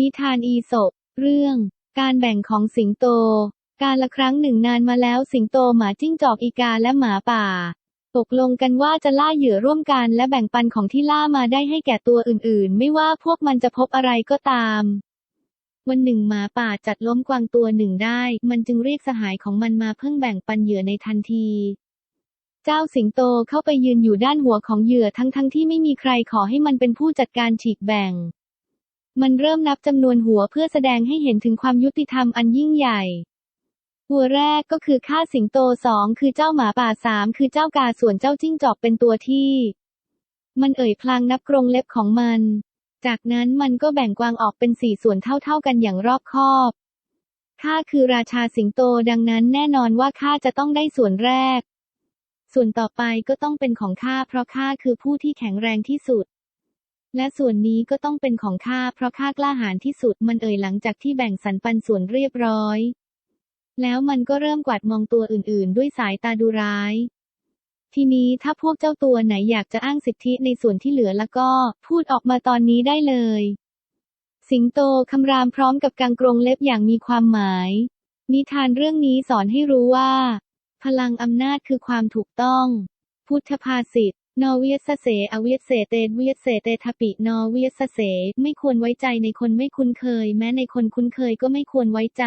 นิทานอีสปเรื่อง การแบ่งของสิงโต การละครั้งหนึ่งนานมาแล้วสิงโตหมาจิ้งจอกอีกาและหมาป่า ตกลงกันว่าจะล่าเหยื่อร่วมกันและแบ่งปันของที่ล่ามาได้ให้แก่ตัวอื่นๆ ไม่ว่าพวกมันจะพบอะไรก็ตาม วันหนึ่งหมาป่าจัดล้มกวางตัวหนึ่งได้ มันจึงเรียกสหายของมันมาเพิ่งแบ่งปันเหยื่อในทันทีเจ้าสิงโตเข้าไปยืนอยู่ด้านหัวของเหยื่อทั้งๆทที่ไม่มีใครขอให้มันเป็นผู้จัดการฉีกแบ่ง มันเริ่มนับจำนวนหัวเพื่อแสดงให้เห็นถึงความยุติธรรมอันยิ่งใหญ่ หัวแรกก็คือข้าสิงโตสองคือเจ้าหมาป่าสามคือเจ้ากาส่วนเจ้าจิ้งจอกเป็นตัวที่ มันเอ่ยพลางนับกรงเล็บของมัน จากนั้นมันก็แบ่งกวางออกเป็นสี่ส่วนเท่าๆกันอย่างรอบคอบข้าคือราชาสิงโตดังนั้นแน่นอนว่าข้าจะต้องได้ส่วนแรก ส่วนต่อไปก็ต้องเป็นของข้าเพราะข้าคือผู้ที่แข็งแรงที่สุด และส่วนนี้ก็ต้องเป็นของข้าเพราะข้ากล้าหาญที่สุดมันเอ่ยหลังจากที่แบ่งสรรปันส่วนเรียบร้อย แล้วมันก็เริ่มกวาดมองตัวอื่นๆ ด้วยสายตาดูร้าย ทีนี้ถ้าพวกเจ้าตัวไหนอยากจะอ้างสิทธิในส่วนที่เหลือแล้วก็ พูดออกมาตอนนี้ได้เลย สิงโตคำรามพร้อมกับกางกรงเล็บอย่างมีความหมาย นิทานเรื่องนี้สอนให้รู้ว่า พลังอำนาจคือความถูกต้อง พุทธภาษิต นอเวียสเสอเวียสเสเตเวียสเสเตทปินอเวียสเส ไม่ควรไว้ใจในคนไม่คุ้นเคย แม้ในคนคุ้นเคยก็ไม่ควรไว้ใจ